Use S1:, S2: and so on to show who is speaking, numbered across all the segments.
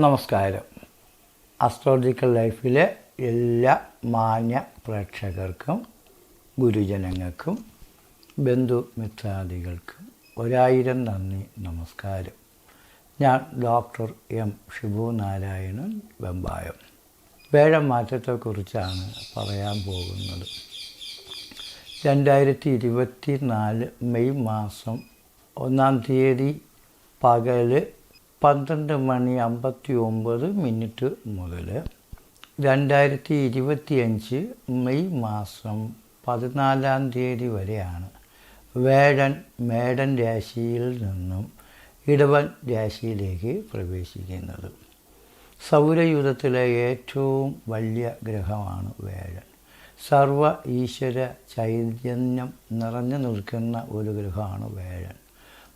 S1: നമസ്കാരം. അസ്ട്രോളജിക്കൽ ലൈഫിലെ എല്ലാ മാന്യ പ്രേക്ഷകർക്കും ഗുരുജനങ്ങൾക്കും ബന്ധുമിത്രാദികൾക്കും ഒരായിരം നന്ദി നമസ്കാരം. ഞാൻ ഡോക്ടർ എം ഷിബു നാരായണൻ വെമ്പായം. വേഴം മാറ്റത്തെക്കുറിച്ചാണ് പറയാൻ പോകുന്നത്. രണ്ടായിരത്തി ഇരുപത്തി നാല് മെയ് മാസം ഒന്നാം തീയതി പകൽ പന്ത്രണ്ട് മണി അമ്പത്തി ഒമ്പത് മിനിറ്റ് മുതൽ രണ്ടായിരത്തി ഇരുപത്തി അഞ്ച് മെയ് മാസം പതിനാലാം തീയതി വരെയാണ് വേടൻ മേടൻ രാശിയിൽ നിന്നും ഇടവൻ രാശിയിലേക്ക് പ്രവേശിക്കുന്നത്. സൗരയുധത്തിലെ ഏറ്റവും വലിയ ഗ്രഹമാണ് വേഴൻ. സർവ ഈശ്വര ചൈതന്യം നിറഞ്ഞു നിൽക്കുന്ന ഒരു ഗ്രഹമാണ് വേഴൻ.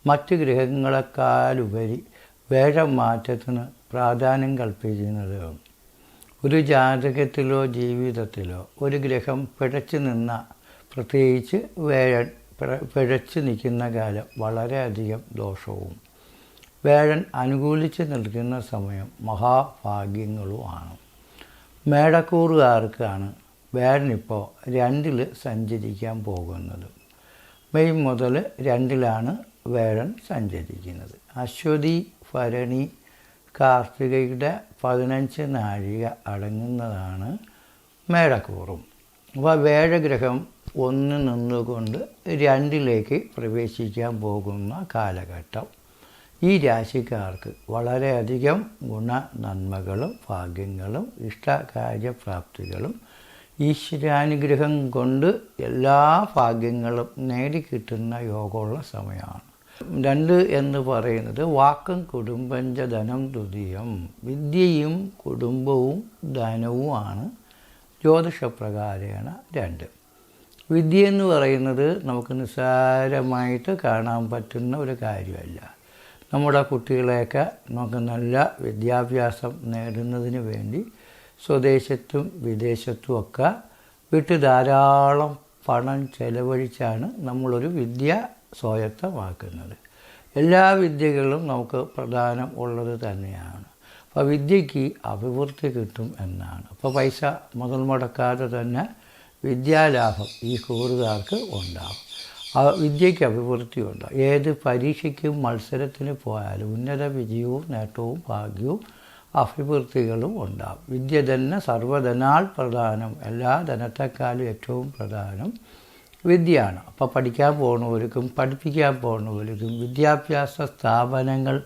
S1: മറ്റ് ഗ്രഹങ്ങളെക്കാളുപരി വേഴം മാറ്റത്തിന് പ്രാധാന്യം കൽപ്പിക്കുന്നത് ഒരു ജാതകത്തിലോ ജീവിതത്തിലോ ഒരു ഗ്രഹം പിഴച്ചു നിന്ന പ്രത്യേകിച്ച് വേഴൻ പിഴ- പിഴച്ചു നിൽക്കുന്ന കാലം വളരെയധികം ദോഷവും. വേഴൻ അനുകൂലിച്ച് നിൽക്കുന്ന സമയം മഹാഭാഗ്യങ്ങളുമാണ് മേടക്കൂറുകാർക്കാണ് വേഴനിപ്പോൾ രണ്ടിൽ സഞ്ചരിക്കാൻ പോകുന്നത്. മെയ് മുതൽ രണ്ടിലാണ് വേഴൻ സഞ്ചരിക്കുന്നത്. അശ്വതി ഭരണി കാർത്തികയുടെ പതിനഞ്ച് നാഴിക അടങ്ങുന്നതാണ് മേടക്കൂറും. അപ്പോൾ വേഴഗ്രഹം ഒന്ന് നിന്നുകൊണ്ട് രണ്ടിലേക്ക് പ്രവേശിക്കാൻ പോകുന്ന കാലഘട്ടം. ഈ രാശിക്കാർക്ക് വളരെയധികം ഗുണ നന്മകളും ഭാഗ്യങ്ങളും ഇഷ്ടകാര്യപ്രാപ്തികളും ഈശ്വരാനുഗ്രഹം കൊണ്ട് എല്ലാ ഭാഗ്യങ്ങളും നേടിക്കിട്ടുന്ന യോഗമുള്ള സമയമാണ്. രണ്ട് എന്ന് പറയുന്നത് വാക്കും കുടുംബഞ്ച ധനം തുതിയം. വിദ്യയും കുടുംബവും ധനവുമാണ് ജ്യോതിഷപ്രകാരേണ രണ്ട്. വിദ്യ എന്ന് പറയുന്നത് നമുക്ക് നിസ്സാരമായിട്ട് കാണാൻ പറ്റുന്ന ഒരു കാര്യമല്ല. നമ്മുടെ കുട്ടികളെയൊക്കെ നമുക്ക് നല്ല വിദ്യാഭ്യാസം നേടുന്നതിന് വേണ്ടി സ്വദേശത്തും വിദേശത്തും ഒക്കെ വിട്ട് ധാരാളം പണം ചെലവഴിച്ചാണ് നമ്മളൊരു വിദ്യ സ്വായത്തമാക്കുന്നത് എല്ലാ വിദ്യകളും നമുക്ക് പ്രധാനം ഉള്ളത് തന്നെയാണ്. അപ്പോൾ വിദ്യയ്ക്ക് അഭിവൃദ്ധി കിട്ടും എന്നാണ്. അപ്പോൾ പൈസ മുതൽ മുടക്കാതെ തന്നെ വിദ്യാലാഭം ഈ കൂറുകാർക്ക് ഉണ്ടാകും ആ വിദ്യയ്ക്ക് അഭിവൃദ്ധി ഉണ്ടാകും ഏത് പരീക്ഷയ്ക്കും മത്സരത്തിന് പോയാലും ഉന്നത വിജയവും നേട്ടവും ഭാഗ്യവും അഭിവൃദ്ധികളും ഉണ്ടാകും വിദ്യ തന്നെ സർവധനാൽ പ്രധാനം. എല്ലാ ധനത്തെക്കാളും ഏറ്റവും പ്രധാനം വിദ്യയാണ്. അപ്പോൾ പഠിക്കാൻ പോകുന്നവർക്കും പഠിപ്പിക്കാൻ പോകുന്നവർക്കും വിദ്യാഭ്യാസ സ്ഥാപനങ്ങൾ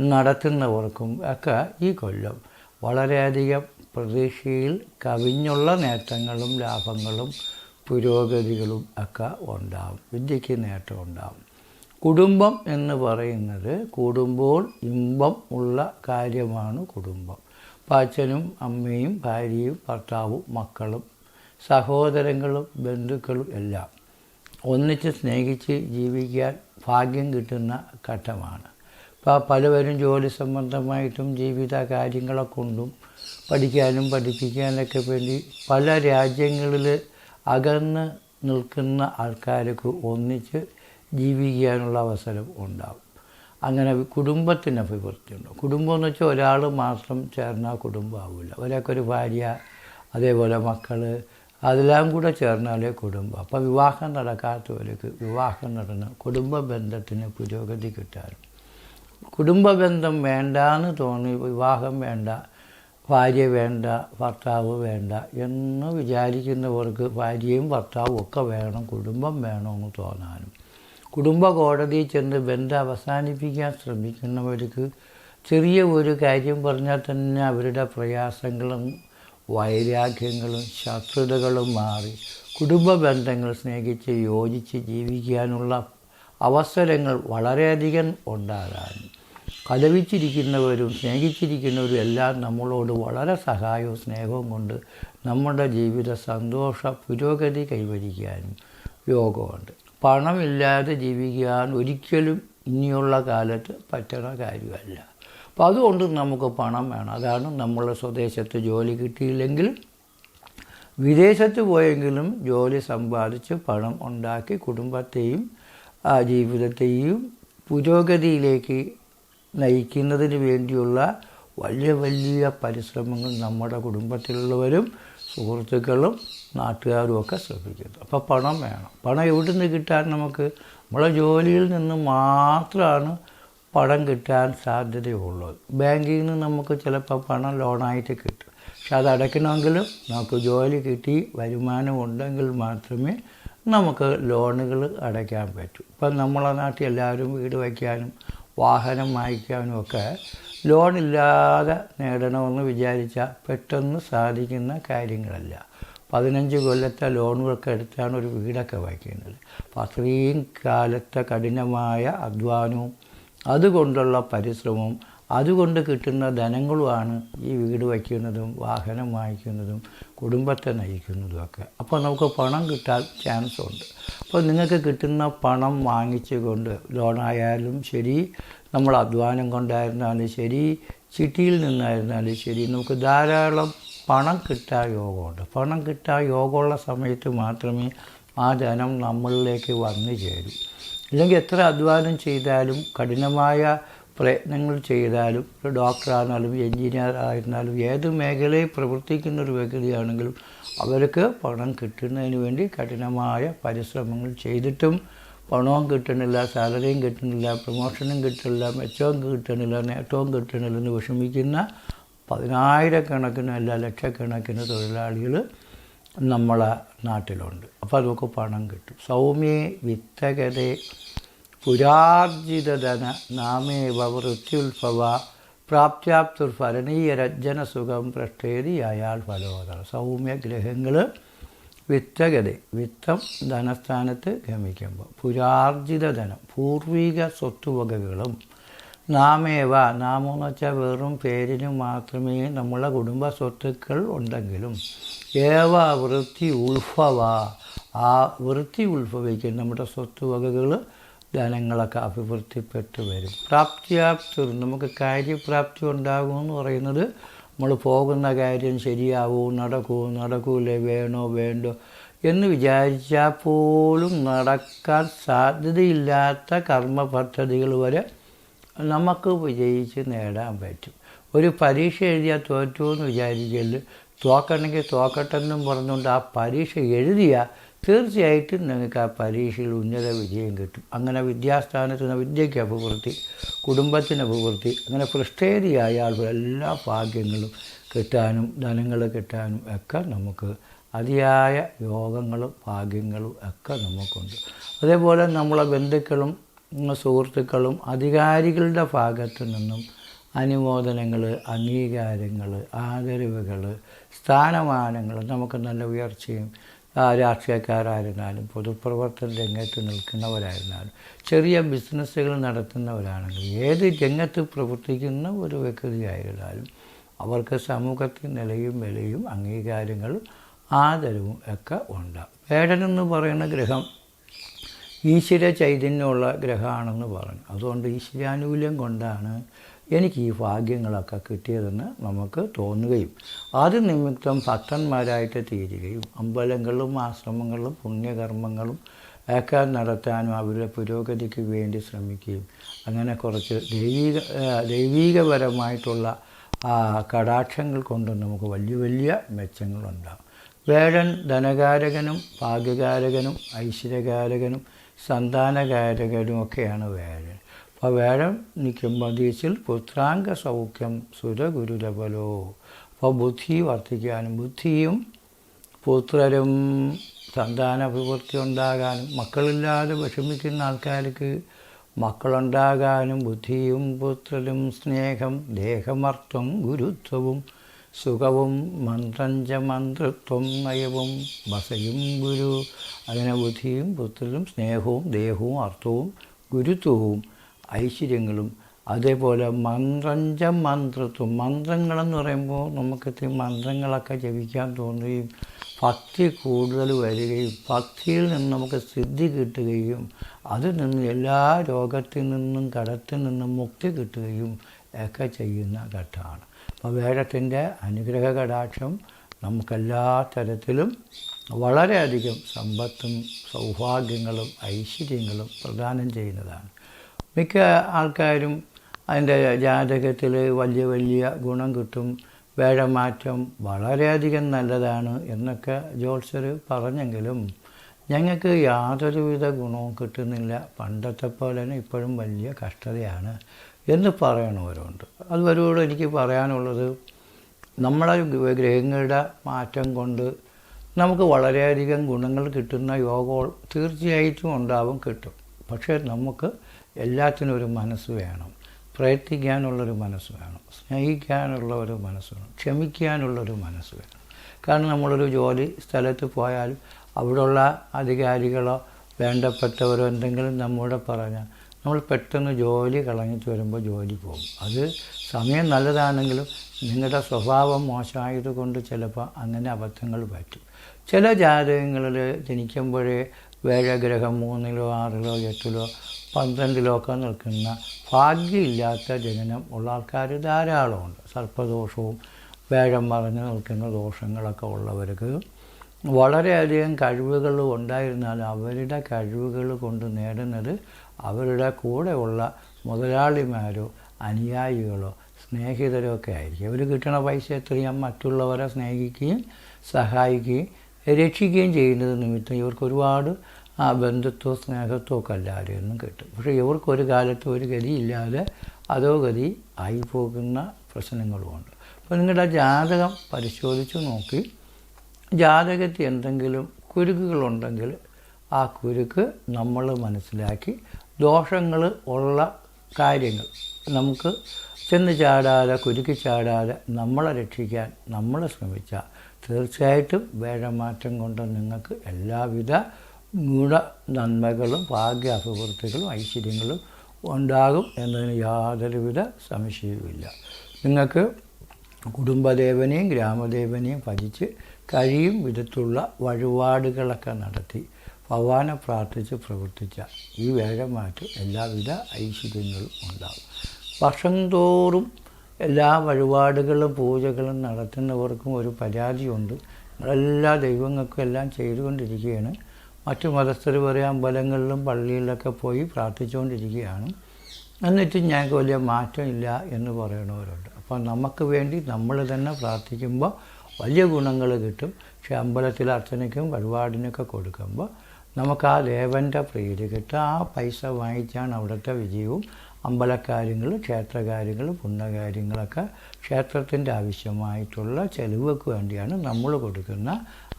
S1: നടത്തുന്നവർക്കും ഒക്കെ ഈ കൊല്ലം വളരെയധികം പ്രതീക്ഷയിൽ കവിഞ്ഞുള്ള നേട്ടങ്ങളും ലാഭങ്ങളും പുരോഗതികളും ഒക്കെ ഉണ്ടാവും. വിദ്യയ്ക്ക് നേട്ടം ഉണ്ടാവും. കുടുംബം എന്ന് പറയുന്നത് കൂടുമ്പോൾ ഇമ്പം ഉള്ള കാര്യമാണ് കുടുംബം. അപ്പം അച്ഛനും അമ്മയും ഭാര്യയും ഭർത്താവും മക്കളും സഹോദരങ്ങളും ബന്ധുക്കളും എല്ലാം ഒന്നിച്ച് സ്നേഹിച്ച് ജീവിക്കാൻ ഭാഗ്യം കിട്ടുന്ന ഘട്ടമാണ്. ഇപ്പോൾ പലവരും ജോലി സംബന്ധമായിട്ടും ജീവിത കാര്യങ്ങളെ കൊണ്ടും പഠിക്കാനും പഠിപ്പിക്കാനൊക്കെ വേണ്ടി പല രാജ്യങ്ങളിൽ അകന്ന് നിൽക്കുന്ന ആൾക്കാർക്ക് ഒന്നിച്ച് ജീവിക്കാനുള്ള അവസരം ഉണ്ടാകും അങ്ങനെ കുടുംബത്തിന് അഭിവൃദ്ധി ഉണ്ടാവും. കുടുംബം എന്ന് വെച്ചാൽ ഒരാൾ മാത്രം ചേർന്നാൽ കുടുംബമാവില്ല ഒരാൾക്കൊരു ഭാര്യ അതേപോലെ മക്കൾ അതെല്ലാം കൂടെ ചേർന്നാലേ കുടുംബം. അപ്പോൾ വിവാഹം നടക്കാത്തവർക്ക് വിവാഹം നടന്ന കുടുംബ ബന്ധത്തിന് പുരോഗതി കിട്ടാനും കുടുംബ ബന്ധം വേണ്ട എന്ന് തോന്നി വിവാഹം വേണ്ട ഭാര്യ വേണ്ട ഭർത്താവ് വേണ്ട എന്ന് വിചാരിക്കുന്നവർക്ക് ഭാര്യയും ഭർത്താവും ഒക്കെ വേണം കുടുംബം വേണമെന്ന് തോന്നാനും. കുടുംബ കോടതിയിൽ ചെന്ന് ബന്ധം അവസാനിപ്പിക്കാൻ ശ്രമിക്കുന്നവർക്ക് ചെറിയ ഒരു കാര്യം പറഞ്ഞാൽ തന്നെ അവരുടെ പ്രയാസങ്ങളും വൈരാഗ്യങ്ങളും ശത്രുതകളും മാറി കുടുംബ ബന്ധങ്ങൾ സ്നേഹിച്ച് യോജിച്ച് ജീവിക്കാനുള്ള അവസരങ്ങൾ വളരെയധികം ഉണ്ടാകാനും കലവിച്ചിരിക്കുന്നവരും സ്നേഹിച്ചിരിക്കുന്നവരും എല്ലാം നമ്മളോട് വളരെ സഹായവും സ്നേഹവും കൊണ്ട് നമ്മുടെ ജീവിത സന്തോഷ പുരോഗതി കൈവരിക്കാനും യോഗമുണ്ട്. പണമില്ലാതെ ജീവിക്കാൻ ഒരിക്കലും ഇനിയുള്ള കാലത്ത് പറ്റുന്ന കാര്യമല്ല. അപ്പോൾ അതുകൊണ്ട് നമുക്ക് പണം വേണം. അതാണ് നമ്മളുടെ സ്വദേശത്ത് ജോലി കിട്ടിയില്ലെങ്കിൽ വിദേശത്ത് പോയെങ്കിലും ജോലി സമ്പാദിച്ച് പണം ഉണ്ടാക്കി കുടുംബത്തെയും ജീവിതത്തെയും പുരോഗതിയിലേക്ക് നയിക്കുന്നതിന് വേണ്ടിയുള്ള വലിയ വലിയ പരിശ്രമങ്ങൾ നമ്മുടെ കുടുംബത്തിലുള്ളവരും സുഹൃത്തുക്കളും നാട്ടുകാരും ഒക്കെ ശ്രമിക്കുന്നു അപ്പോൾ പണം വേണം. പണം എവിടെ നിന്ന് കിട്ടാൻ നമുക്ക്? നമ്മളെ ജോലിയിൽ നിന്ന് മാത്രമാണ് പണം കിട്ടാൻ സാധ്യതയുള്ളത് ബാങ്കിൽ നിന്ന് നമുക്ക് ചിലപ്പോൾ പണം ലോണായിട്ട് കിട്ടും. പക്ഷെ അത് അടയ്ക്കണമെങ്കിലും നമുക്ക് ജോലി കിട്ടി വരുമാനം ഉണ്ടെങ്കിൽ മാത്രമേ നമുക്ക് ലോണുകൾ അടയ്ക്കാൻ പറ്റൂ. ഇപ്പം നമ്മളെ നാട്ടിൽ എല്ലാവരും വീട് വയ്ക്കാനും വാഹനം വാങ്ങിക്കാനും ഒക്കെ ലോണില്ലാതെ നേടണമെന്ന് വിചാരിച്ചാൽ പെട്ടെന്ന് സാധിക്കുന്ന കാര്യങ്ങളല്ല. പതിനഞ്ച് കൊല്ലത്തെ ലോണുകളൊക്കെ എടുത്താണ് ഒരു വീടൊക്കെ വയ്ക്കുന്നത്. അപ്പോൾ അത്രയും കാലത്തെ കഠിനമായ അധ്വാനവും അതുകൊണ്ടുള്ള പരിശ്രമവും അതുകൊണ്ട് കിട്ടുന്ന ധനങ്ങളുമാണ് ഈ വീട് വയ്ക്കുന്നതും വാഹനം വാങ്ങിക്കുന്നതും കുടുംബത്തെ നയിക്കുന്നതും ഒക്കെ. അപ്പോൾ നമുക്ക് പണം കിട്ടാൻ ചാൻസ് ഉണ്ട്. അപ്പോൾ നിങ്ങൾക്ക് കിട്ടുന്ന പണം വാങ്ങിച്ചുകൊണ്ട് ലോണായാലും ശരി നമ്മൾ അധ്വാനം കൊണ്ടായിരുന്നാലും ശരി ചിട്ടിയിൽ നിന്നായിരുന്നാലും ശരി നമുക്ക് ധാരാളം പണം കിട്ടാൻ യോഗമുണ്ട്. പണം കിട്ടാൻ യോഗമുള്ള സമയത്ത് മാത്രമേ ആ ധനം നമ്മളിലേക്ക് വന്നു ചേരും. ഇല്ലെങ്കിൽ എത്ര അധ്വാനം ചെയ്താലും കഠിനമായ പ്രയത്നങ്ങൾ ചെയ്താലും ഒരു ഡോക്ടറായിരുന്നാലും എൻജിനീയർ ആയിരുന്നാലും ഏത് മേഖലയിൽ പ്രവർത്തിക്കുന്ന ഒരു വ്യക്തിയാണെങ്കിലും അവർക്ക് പണം കിട്ടുന്നതിന് വേണ്ടി കഠിനമായ പരിശ്രമങ്ങൾ ചെയ്തിട്ടും പണവും കിട്ടണില്ല സാലറിയും കിട്ടുന്നില്ല പ്രൊമോഷനും കിട്ടുന്നില്ല മെച്ചവും കിട്ടണില്ല നേട്ടവും കിട്ടണില്ല എന്ന് വിഷമിക്കുന്ന പതിനായിരക്കണക്കിന് അല്ല ലക്ഷക്കണക്കിന് തൊഴിലാളികൾ നമ്മളെ നാട്ടിലുണ്ട്. അപ്പോൾ അതൊക്കെ പണം കിട്ടും. സൗമ്യേ വിത്തകതെ പുരാർജിതധന നാമേ വൃത്യുത്ഭവ പ്രാപ്ത്യാപ്തുർഭരണീയരജ്ജനസുഖം പ്രഷ്ടേതി അയാൾ ഫലോദര സൗമ്യ ഗ്രഹങ്ങൾ വിത്തഗത വിത്തം ധനസ്ഥാനത്ത് ഗമിക്കുമ്പോൾ പുരാർജിത ധനം പൂർവിക സ്വത്തുവകകളും നാമേവ. നാമം എന്ന് വെച്ചാൽ വെറും പേരിന് മാത്രമേ നമ്മളെ കുടുംബ സ്വത്തുക്കൾ ഉണ്ടെങ്കിലും. ഏവ വൃത്തി ഉൾഫവ ആ വൃത്തി ഉത്ഭവിക്കും നമ്മുടെ സ്വത്ത് വകകൾ ധനങ്ങളൊക്കെ അഭിവൃദ്ധിപ്പെട്ട് വരും. പ്രാപ്തിയാപ്തി നമുക്ക് കാര്യപ്രാപ്തി ഉണ്ടാകുമെന്ന് പറയുന്നത് നമ്മൾ പോകുന്ന കാര്യം ശരിയാവൂ നടക്കൂ നടക്കൂലേ വേണോ വേണ്ടോ എന്ന് വിചാരിച്ചാൽ പോലും നടക്കാൻ സാധ്യതയില്ലാത്ത കർമ്മ പദ്ധതികൾ വരെ നമുക്ക് വിജയിച്ച് നേടാൻ പറ്റും. ഒരു പരീക്ഷ എഴുതിയാൽ തോറ്റു എന്ന് വിചാരിക്കൽ തോക്കണമെങ്കിൽ തോക്കട്ടെന്നും പറഞ്ഞുകൊണ്ട് ആ പരീക്ഷ എഴുതിയാൽ തീർച്ചയായിട്ടും നിങ്ങൾക്ക് ആ പരീക്ഷയിൽ ഉന്നത വിജയം കിട്ടും. അങ്ങനെ വിദ്യാസ്ഥാനത്തിന് വിദ്യയ്ക്ക് അഭിവൃദ്ധി കുടുംബത്തിന് അഭിവൃദ്ധി അങ്ങനെ പൃഷ്ഠേരിയായ ആളുകൾ എല്ലാ ഭാഗ്യങ്ങളും കിട്ടാനും ധനങ്ങൾ കിട്ടാനും ഒക്കെ നമുക്ക് അതിയായ യോഗങ്ങളും ഭാഗ്യങ്ങളും ഒക്കെ നമുക്കുണ്ട്. അതേപോലെ നമ്മളെ ബന്ധുക്കളും സുഹൃത്തുക്കളും അധികാരികളുടെ ഭാഗത്തു നിന്നും അനുമോദനങ്ങൾ അംഗീകാരങ്ങൾ ആദരവുകൾ സ്ഥാനമാനങ്ങൾ നമുക്ക് നല്ല ഉയർച്ചയും രാഷ്ട്രീയക്കാരായിരുന്നാലും പൊതുപ്രവർത്തന രംഗത്ത് നിൽക്കുന്നവരായിരുന്നാലും ചെറിയ ബിസിനസ്സുകൾ നടത്തുന്നവരാണെങ്കിലും ഏത് രംഗത്ത് പ്രവർത്തിക്കുന്ന ഒരു വ്യക്തിയായിരുന്നാലും അവർക്ക് സമൂഹത്തിൽ നിലയും വിലയും അംഗീകാരങ്ങളും ആദരവും ഒക്കെ ഉണ്ടാകും. വേടനെന്ന് പറയുന്ന ഗ്രഹം ഈശ്വര ചൈതന്യമുള്ള ഗ്രഹമാണെന്ന് പറഞ്ഞു. അതുകൊണ്ട് ഈശ്വരാനുകൂല്യം കൊണ്ടാണ് എനിക്ക് ഈ ഭാഗ്യങ്ങളൊക്കെ കിട്ടിയതെന്ന് നമുക്ക് തോന്നുകയും അത് നിമിത്തം ഭക്തന്മാരായിട്ട് തീരുകയും അമ്പലങ്ങളും ആശ്രമങ്ങളും പുണ്യകർമ്മങ്ങളും ഒക്കെ നടത്താനും അവരുടെ പുരോഗതിക്ക് വേണ്ടി ശ്രമിക്കുകയും അങ്ങനെ കുറച്ച് ദൈവിക ദൈവീകപരമായിട്ടുള്ള കടാക്ഷങ്ങൾ കൊണ്ട് നമുക്ക് വലിയ വലിയ മെച്ചങ്ങളുണ്ടാകും. വേഴൻ ധനകാരകനും ഭാഗ്യകാരകനും ഐശ്വര്യകാരകനും സന്താനകാരകനും ഒക്കെയാണ് വേഴൻ. അപ്പോൾ വേഴം നിൽക്കുമ്പോൾ ദീസിൽ പുത്രാംഗ സൗഖ്യം സുരഗുരുരബലോ അപ്പോൾ ബുദ്ധി വർദ്ധിക്കാനും ബുദ്ധിയും പുത്രരും സന്താന അഭിവൃദ്ധി ഉണ്ടാകാനും മക്കളില്ലാതെ വിഷമിക്കുന്ന ആൾക്കാർക്ക് മക്കളുണ്ടാകാനും ബുദ്ധിയും പുത്രരും സ്നേഹം ദേഹമർത്ഥം ഗുരുത്വവും സുഖവും മന്ത്രഞ്ച മന്ത്രത്വം നയവും വസയും ഗുരു. അങ്ങനെ ബുദ്ധിയും പുത്രനും സ്നേഹവും ദേഹവും അർത്ഥവും ഗുരുത്വവും ഐശ്വര്യങ്ങളും. അതേപോലെ മന്ത്രഞ്ച മന്ത്രത്വം മന്ത്രങ്ങളെന്ന് പറയുമ്പോൾ നമുക്ക് മന്ത്രങ്ങളൊക്കെ ജപിക്കാൻ തോന്നുകയും ഭക്തി കൂടുതൽ വരികയും ഭക്തിയിൽ നിന്ന് നമുക്ക് സിദ്ധി കിട്ടുകയും അതിൽ നിന്ന് എല്ലാ രോഗത്തിൽ നിന്നും കടത്തിൽ നിന്നും മുക്തി കിട്ടുകയും ഒക്കെ ചെയ്യുന്ന ഘട്ടമാണ്. അപ്പോൾ വേദത്തിന്റെ അനുഗ്രഹ കടാക്ഷം നമുക്കെല്ലാ തരത്തിലും വളരെയധികം സമ്പത്തും സൗഭാഗ്യങ്ങളും ഐശ്വര്യങ്ങളും പ്രദാനം ചെയ്യുന്നതാണ്. മിക്ക ആൾക്കാരും അതിന്റെ ജാതകത്തിൽ വലിയ വലിയ ഗുണം കിട്ടും വേഴമാറ്റം വളരെയധികം നല്ലതാണ് എന്നൊക്കെ ജോത്സ്യർ പറഞ്ഞെങ്കിലും ഞങ്ങൾക്ക് യാതൊരുവിധ ഗുണവും കിട്ടുന്നില്ല. പണ്ടത്തെ പോലെ തന്നെ ഇപ്പോഴും വലിയ കഷ്ടതയാണ്. എന്ന് പറയണവരുണ്ട് അതുവരോട് എനിക്ക് പറയാനുള്ളത് നമ്മളെ ഗ്രഹങ്ങളുടെ മാറ്റം കൊണ്ട് നമുക്ക് വളരെയധികം ഗുണങ്ങൾ കിട്ടുന്ന യോഗ തീർച്ചയായിട്ടും ഉണ്ടാവും കിട്ടും. പക്ഷേ നമുക്ക് എല്ലാത്തിനും ഒരു മനസ്സ് വേണം. പ്രയത്നിക്കാനുള്ളൊരു മനസ്സ് വേണം. സ്നേഹിക്കാനുള്ള ഒരു മനസ്സ് വേണം. ക്ഷമിക്കാനുള്ളൊരു മനസ്സ് വേണം. കാരണം നമ്മളൊരു ജോലി സ്ഥലത്ത് പോയാലും അവിടെയുള്ള അധികാരികളോ വേണ്ടപ്പെട്ടവരോ എന്തെങ്കിലും നമ്മോട് പറഞ്ഞാൽ നമ്മൾ പെട്ടെന്ന് ജോലി കളഞ്ഞിട്ട് വരുമ്പോൾ ജോലി പോകും. അത് സമയം നല്ലതാണെങ്കിലും നിങ്ങളുടെ സ്വഭാവം മോശമായതുകൊണ്ട് ചിലപ്പോൾ അങ്ങനെ അബദ്ധങ്ങൾ പറ്റും. ചില ജാതകങ്ങളിൽ ജനിക്കുമ്പോഴേ വേഴഗ്രഹം മൂന്നിലോ ആറിലോ എട്ടിലോ പന്ത്രണ്ടിലോ ഒക്കെ നിൽക്കുന്ന ഭാഗ്യമില്ലാത്ത ജനനം ഉള്ള ആൾക്കാർ ധാരാളമുണ്ട്. സർപ്പദോഷവും വേഴം മറഞ്ഞ് നിൽക്കുന്ന ദോഷങ്ങളൊക്കെ ഉള്ളവർക്ക് വളരെയധികം കഴിവുകൾ ഉണ്ടായിരുന്നാൽ അവരുടെ കഴിവുകൾ കൊണ്ട് നേടുന്നത് അവരുടെ കൂടെയുള്ള മുതലാളിമാരോ അനുയായികളോ സ്നേഹിതരോ ഒക്കെ ആയിരിക്കും. അവർ കിട്ടുന്ന പൈസ എത്രയും മറ്റുള്ളവരെ സ്നേഹിക്കുകയും സഹായിക്കുകയും രക്ഷിക്കുകയും ചെയ്യുന്നത് നിമിത്തം ഇവർക്ക് ഒരുപാട് ആ ബന്ധുത്വം സ്നേഹത്വം ഒക്കെ എല്ലാവരും ഒന്നും കിട്ടും. പക്ഷേ ഇവർക്കൊരു കാലത്ത് ഒരു ഗതിയില്ലാതെ അതോ ഗതി ആയിപ്പോകുന്ന പ്രശ്നങ്ങളുമുണ്ട്. അപ്പോൾ നിങ്ങളുടെ ജാതകം പരിശോധിച്ച് നോക്കി ജാതകത്തിൽ എന്തെങ്കിലും കുരുക്കുകളുണ്ടെങ്കിൽ ആ കുരുക്ക് നമ്മൾ മനസ്സിലാക്കി ദോഷങ്ങൾ ഉള്ള കാര്യങ്ങൾ. നമുക്ക് ചെന്ന് ചാടാതെ കുരുക്കി ചാടാതെ നമ്മളെ രക്ഷിക്കാൻ നമ്മൾ ശ്രമിച്ചാൽ തീർച്ചയായിട്ടും വേഴമാറ്റം കൊണ്ട് നിങ്ങൾക്ക് എല്ലാവിധ ഗുണ നന്മകളും ഭാഗ്യ അഭിവൃദ്ധികളും ഐശ്വര്യങ്ങളും ഉണ്ടാകും എന്നതിന് യാതൊരുവിധ സംശയവുമില്ല. നിങ്ങൾക്ക് കുടുംബദേവനെയും ഗ്രാമദേവനെയും ഭജിച്ച് കഴിയും വിധത്തുള്ള വഴിപാടുകളൊക്കെ നടത്തി ഭഗവാനെ പ്രാർത്ഥിച്ച് പ്രവർത്തിച്ച ഈ വേഗമായിട്ട് എല്ലാവിധ ഐശ്വര്യങ്ങളും ഉണ്ടാകും. വർഷം തോറും എല്ലാ വഴിപാടുകളും പൂജകളും നടത്തുന്നവർക്കും ഒരു പരാതിയുണ്ട്. എല്ലാ ദൈവങ്ങൾക്കും എല്ലാം ചെയ്തുകൊണ്ടിരിക്കുകയാണ്. മറ്റു മതസ്ഥർ പറയാൻ അമ്പലങ്ങളിലും പള്ളിയിലൊക്കെ പോയി പ്രാർത്ഥിച്ചുകൊണ്ടിരിക്കുകയാണ്. എന്നിട്ട് ഞങ്ങൾക്ക് വലിയ മാറ്റമില്ല എന്ന് പറയണവരുണ്ട്. അപ്പോൾ നമുക്ക് വേണ്ടി നമ്മൾ തന്നെ പ്രാർത്ഥിക്കുമ്പോൾ വലിയ ഗുണങ്ങൾ കിട്ടും. പക്ഷെ അമ്പലത്തിൽ അർച്ചനയ്ക്കും വഴിപാടിനൊക്കെ കൊടുക്കുമ്പോൾ നമുക്ക് ആ ദേവന്റെ പ്രീതി കിട്ടും. ആ പൈസ വാങ്ങിച്ചാണ് അവിടുത്തെ വിജയവും. അമ്പലക്കാര്യങ്ങൾ ക്ഷേത്രകാര്യങ്ങൾ പുണ്യകാര്യങ്ങളൊക്കെ ക്ഷേത്രത്തിന്റെ ആവശ്യമായിട്ടുള്ള ചെലവുകൾക്ക് വേണ്ടിയാണ് നമ്മൾ കൊടുക്കുന്ന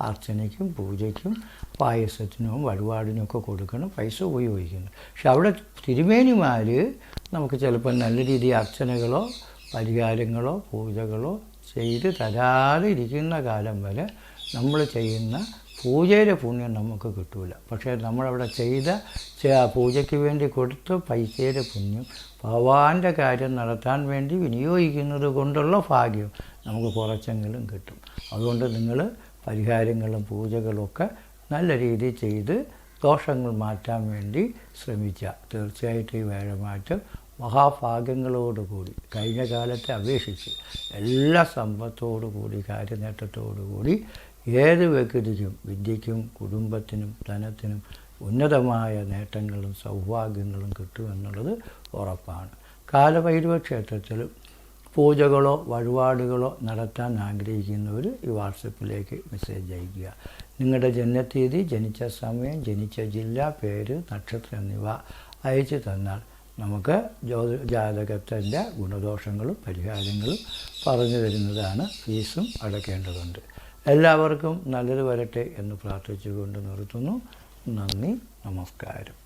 S1: അർച്ചനയ്ക്കും പൂജയ്ക്കും പായസത്തിനും വഴിപാടിനും കൊടുക്കണം പൈസ ഉപയോഗിക്കുന്നത്. പക്ഷെ അവിടെ തിരുമേനിമാർ നമുക്ക് ചിലപ്പോൾ നല്ല രീതിയിൽ അർച്ചനകളോ പരിഹാരങ്ങളോ പൂജകളോ ചെയ്ത് തരാതെ ഇരിക്കുന്ന കാലം വരെ നമ്മൾ ചെയ്യുന്ന പൂജയുടെ പുണ്യം നമുക്ക് കിട്ടൂല. പക്ഷേ നമ്മളവിടെ ചെയ്ത പൂജയ്ക്ക് വേണ്ടി കൊടുത്ത പൈസയുടെ പുണ്യം ഭഗവാന്റെ കാര്യം നടത്താൻ വേണ്ടി വിനിയോഗിക്കുന്നത് കൊണ്ടുള്ള ഭാഗ്യം നമുക്ക് കുറച്ചെങ്കിലും കിട്ടും. അതുകൊണ്ട് നിങ്ങൾ പരിഹാരങ്ങളും പൂജകളും ഒക്കെ നല്ല രീതിയിൽ ചെയ്ത് ദോഷങ്ങൾ മാറ്റാൻ വേണ്ടി ശ്രമിക്കുക തീർച്ചയായിട്ടും ഈ വേഴമാറ്റം മഹാഭാഗ്യങ്ങളോടുകൂടി കഴിഞ്ഞ കാലത്തെ അപേക്ഷിച്ച് എല്ലാ സമ്പത്തോടുകൂടി കാര്യനേട്ടത്തോടുകൂടി ഏത് വ്യക്തിക്കും വിദ്യയ്ക്കും കുടുംബത്തിനും ധനത്തിനും ഉന്നതമായ നേട്ടങ്ങളും സൗഭാഗ്യങ്ങളും കിട്ടുമെന്നുള്ളത് ഉറപ്പാണ്. കാലഭൈരവ ക്ഷേത്രത്തിൽ പൂജകളോ വഴിപാടുകളോ നടത്താൻ ആഗ്രഹിക്കുന്നവർ ഈ വാട്സപ്പിലേക്ക് മെസ്സേജ് അയയ്ക്കുക. നിങ്ങളുടെ ജനനത്തീയതി ജനിച്ച സമയം ജനിച്ച ജില്ല പേര് നക്ഷത്രം എന്നിവ അയച്ചു തന്നാൽ നമുക്ക് ജ്യോതി ജാതകത്തിന്റെ ഗുണദോഷങ്ങളും പരിഹാരങ്ങളും പറഞ്ഞു തരുന്നതാണ് ഫീസും അടയ്ക്കേണ്ടതുണ്ട് എല്ലാവർക്കും നല്ലത് വരട്ടെ എന്ന് പ്രാർത്ഥിച്ചുകൊണ്ട് നിർത്തുന്നു. നന്ദി നമസ്കാരം.